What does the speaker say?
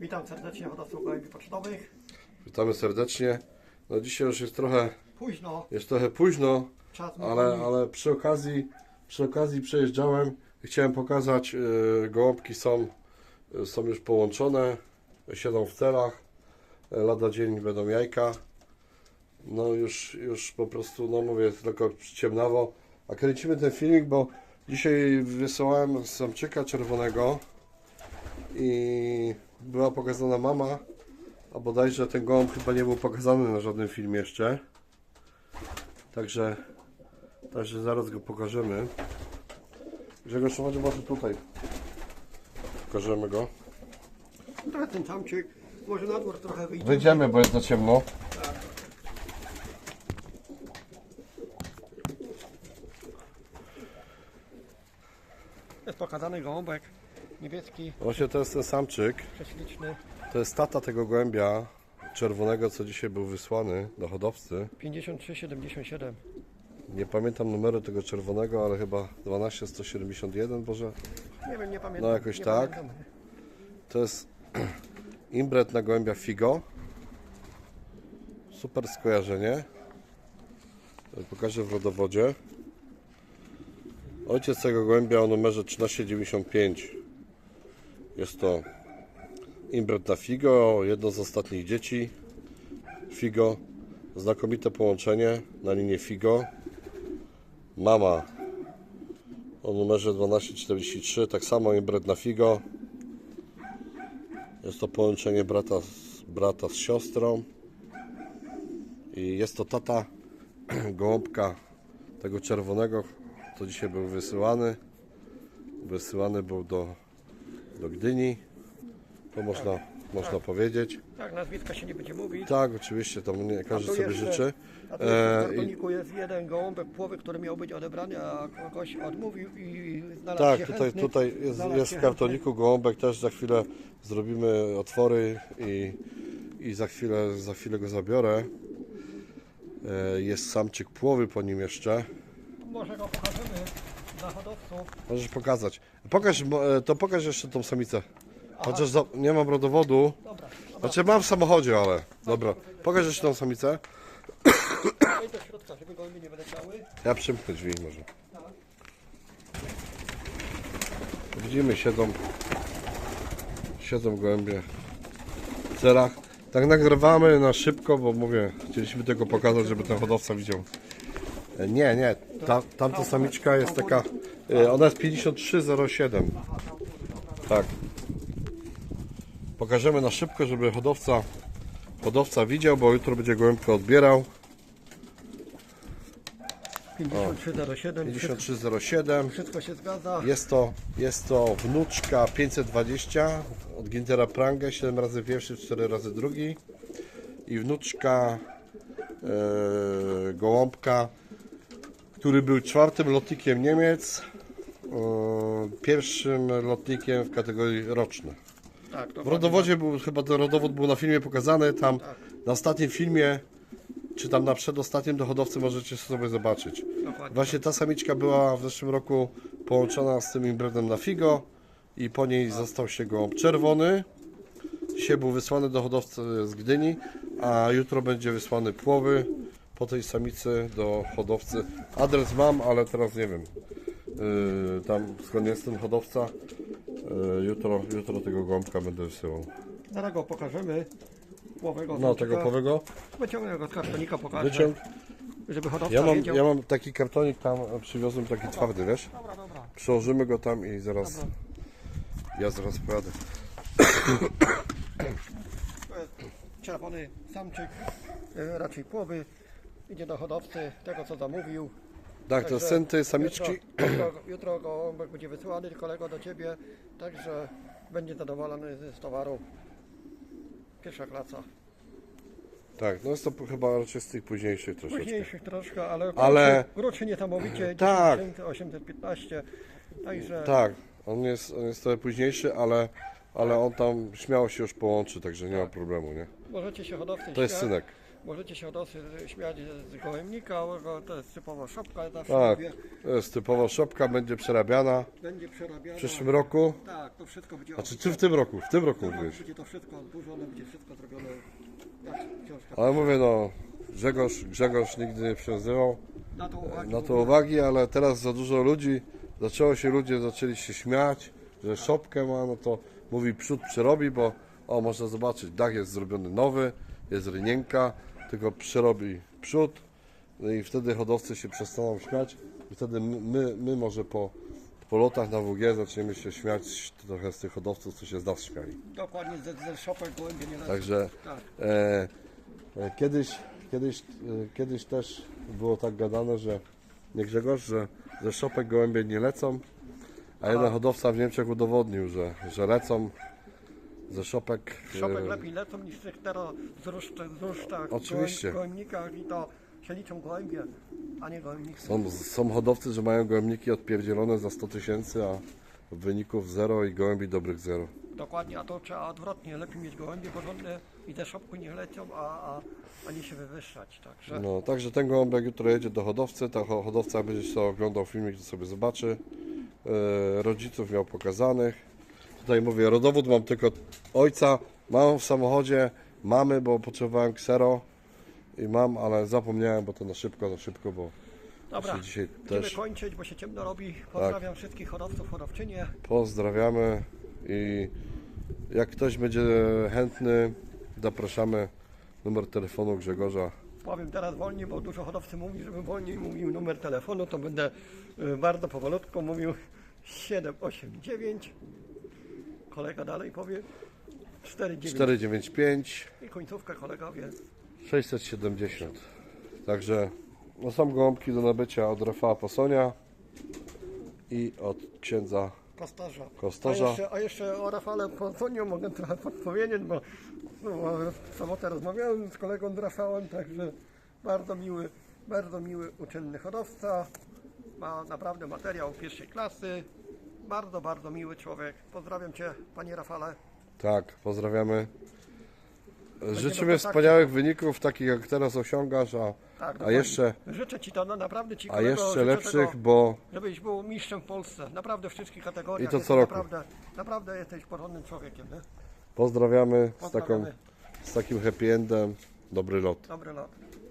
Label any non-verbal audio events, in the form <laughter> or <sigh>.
Witam serdecznie hodowców gołębi pocztowych. Witamy serdecznie. No dzisiaj już jest trochę, Późno, jest trochę późno, czas ale, ale przy okazji, przy okazji przejeżdżałem i chciałem pokazać, yy, gołąbki są, yy, są już połączone, siedzą w celach, yy, lada dzień będą jajka. No już, już po prostu, no mówię, tylko ciemnawo. A kręcimy ten filmik, bo dzisiaj wysyłałem samczyka czerwonego i była pokazana mama, a bodajże ten gołąb chyba nie był pokazany na żadnym filmie jeszcze. Także, także zaraz go pokażemy. Grzegorz, chodź może tutaj. Pokażemy go. Trochę ten samczyk, może na dwór trochę wyjdzie. Wyjdziemy, bo jest za ciemno. Jest pokazany gołąbek, niebieski, Właśnie to jest ten samczyk. prześliczny, To jest tata tego gołębia czerwonego, co dzisiaj był wysłany do hodowcy. 53,77. Nie pamiętam numeru tego czerwonego, ale chyba 12171 może. Nie wiem, nie pamiętam. No, jakoś nie tak. Pamiętam. To jest <clears throat> imbret na gołębia Figo. Super skojarzenie. Pokażę w rodowodzie. Ojciec tego gołębia o numerze 1395. Jest to imbret na Figo, jedno z ostatnich dzieci Figo. Znakomite połączenie na linię Figo. Mama o numerze 1243, tak samo imbret na Figo. Jest to połączenie brata z, brata z siostrą. I jest to tata <clears throat> gołąbka tego czerwonego, co dzisiaj był wysyłany. Wysyłany był do, do Gdyni. To można, można powiedzieć. Tak, nazwiska się nie będzie mówić. Tak, oczywiście, tam nie każdy sobie życzy. A tu jeszcze E, w i- kartoniku jest jeden gołąbek płowy, który miał być odebrany, a kogoś odmówił i znalazł Tak, się tutaj, chętny. tutaj jest, Znalazł jest się w kartoniku gołąbek, też za chwilę zrobimy otwory i, i za, chwilę, za chwilę go zabiorę. E, Jest samczyk płowy po nim jeszcze. chętny. Może go pokażemy Możesz pokazać. Pokaż, e, to pokaż jeszcze tą samicę. Chociaż za, nie mam rodowodu. Dobra. Znaczy mam w samochodzie, ale dobra. Pokaż jeszcze tą samicę. Wejdź do środka, żeby gołębie nie wyleciały. Ja przymknę drzwi może. Widzimy, siedzą, siedzą gołębie w celach. Tak nagrywamy na szybko, bo mówię, chcieliśmy tego pokazać, żeby ten hodowca widział. E, Nie, nie, ta, tamta samiczka jest taka, e, ona jest 5307. Tak. Pokażemy na szybko, żeby hodowca, hodowca widział, bo jutro będzie gołębkę odbierał. 5307. 5307. Wszystko się zgadza. Jest to, jest to wnuczka 520 od Gintera Prangę, 7 razy pierwszy, 4 razy drugi. I wnuczka e, Gołąbka, który był czwartym lotnikiem Niemiec, e, pierwszym lotnikiem w kategorii roczne. Tak, W rodowodzie był, chyba ten rodowód był na filmie pokazany, tam na ostatnim filmie, czy tam na przedostatnim do hodowcy możecie sobie zobaczyć. Dokładnie. Właśnie ta samiczka była w zeszłym roku połączona z tym imbredem na figo i po niej został się gołąb czerwony. Dzisiaj był wysłany do hodowcy z Gdyni, a jutro będzie wysłany płowy po tej samicy do hodowcy. Adres mam, ale teraz nie wiem. Yy, tam skąd jest ten hodowca. Yy, jutro, jutro tego gołąbka będę wysyłał. Zaraz go pokażemy. Płowego No tego powego. Wyciągnę go z kartonika, pokażę. Wyciąg. Żeby hodowca Ja mam, wiedział. ja mam taki kartonik tam, przywiozłem taki twardy, wiesz? Dobra, dobra. Przełożymy go tam i zaraz. Ja zaraz pojadę. <coughs> To jest czerwony samczyk, e, raczej płowy. Idzie do hodowcy, tego co zamówił. Tak, to Także syn tej samiczki. Jutro, jutro, jutro gołąbek będzie wysyłany kolego do Ciebie, także będzie zadowolony z towaru. Pierwsza klasa. Tak, no jest to chyba raczej z tych późniejszych troszeczkę. Późniejszych troszkę, ale, Ale- gruczy niesamowicie, Tak. 10 815, także Tak, on jest, on jest trochę późniejszy, ale, ale on tam śmiało się już połączy, także nie ma problemu, nie? możecie się hodowcy To jest synek. Możecie się od osy śmiać z gołębnika, bo to jest typowa szopka, ja zawsze Tak, mówię, to jest typowo szopka, będzie przerabiana będzie przerabiana. w przyszłym roku. Tak, to wszystko będzie Znaczy, czy w tym roku? W tym roku mówisz. będzie to wszystko odburzone, będzie wszystko zrobione tak, książka. Ale mówię, no, Grzegorz, Grzegorz nigdy nie przywiązywał Na to uwagi. na to uwagi, ale teraz za dużo ludzi, zaczęło się ludzie, zaczęli się śmiać, że szopkę ma, no to mówi przód przerobi, bo o, można zobaczyć, dach jest zrobiony nowy, jest rynienka, tylko przerobi przód no i wtedy hodowcy się przestaną śmiać i wtedy my, my, może po, po lotach na WG zaczniemy się śmiać trochę z tych hodowców, co się z nas śmiali. Dokładnie ze, ze szopek gołębie nie lecą. Także Tak. E, e, kiedyś, kiedyś, e, kiedyś też było tak gadane, że nie Grzegorz, że ze szopek gołębie nie lecą, a jeden hodowca w Niemczech udowodnił, że, że lecą ze szopek. e, Szopek lepiej lecą niż tych teraz z ruszczach Oczywiście. gołęb- gołębnikach i to się liczą gołębie, a nie gołębniki. Są, są hodowcy, że mają gołębniki odpierdzielone za 100 tysięcy, a wyników zero i gołębi dobrych zero. Dokładnie, a to trzeba odwrotnie, lepiej mieć gołębie porządne i te szopki niech lecą, a, a, a nie się wywyższać. Także No, także ten gołąbek jutro jedzie do hodowcy, ta ho- hodowca będzie sobie oglądał filmik, to sobie zobaczy. E, rodziców miał pokazanych. Tutaj mówię, rodowód mam tylko ojca, mam w samochodzie, mamy, bo potrzebowałem ksero i mam, ale zapomniałem, bo to na szybko, na szybko, bo dobra, się dzisiaj będziemy też- Tak. kończyć, bo się ciemno robi. Pozdrawiam wszystkich hodowców, hodowczynie. pozdrawiamy i jak ktoś będzie chętny, zapraszamy. Numer telefonu Grzegorza. Powiem teraz wolniej, bo dużo hodowcy mówi, żebym wolniej mówił numer telefonu, to będę y, bardzo powolutku mówił 789. Kolega dalej powie 49 495 i końcówkę kolega wie. 670. Także no są gołąbki do nabycia od Rafała Posonia i od księdza Kostarza. Kostarza. A jeszcze, a jeszcze o Rafale Pontoniu mogę trochę podpowiedzieć, bo no, w sobotę rozmawiałem z kolegą Rafałem, także bardzo miły, bardzo miły, uczynny hodowca. Ma naprawdę materiał pierwszej klasy. Bardzo, bardzo miły człowiek. Pozdrawiam Cię, Panie Rafale. Tak, pozdrawiamy. Życzymy wspaniałych wyników, takich jak teraz osiągasz, a, Tak, a dokładnie. jeszcze, Życzę Ci to, no, naprawdę Ci a kolego, jeszcze życzę lepszych, tego, bo żebyś był mistrzem w Polsce. Naprawdę w wszystkich kategoriach. I to Jesteś co roku. Naprawdę, naprawdę jesteś porządnym człowiekiem. Nie? pozdrawiamy z, taką, Pozdrawiamy. z takim happy endem. Dobry lot. Dobry lot.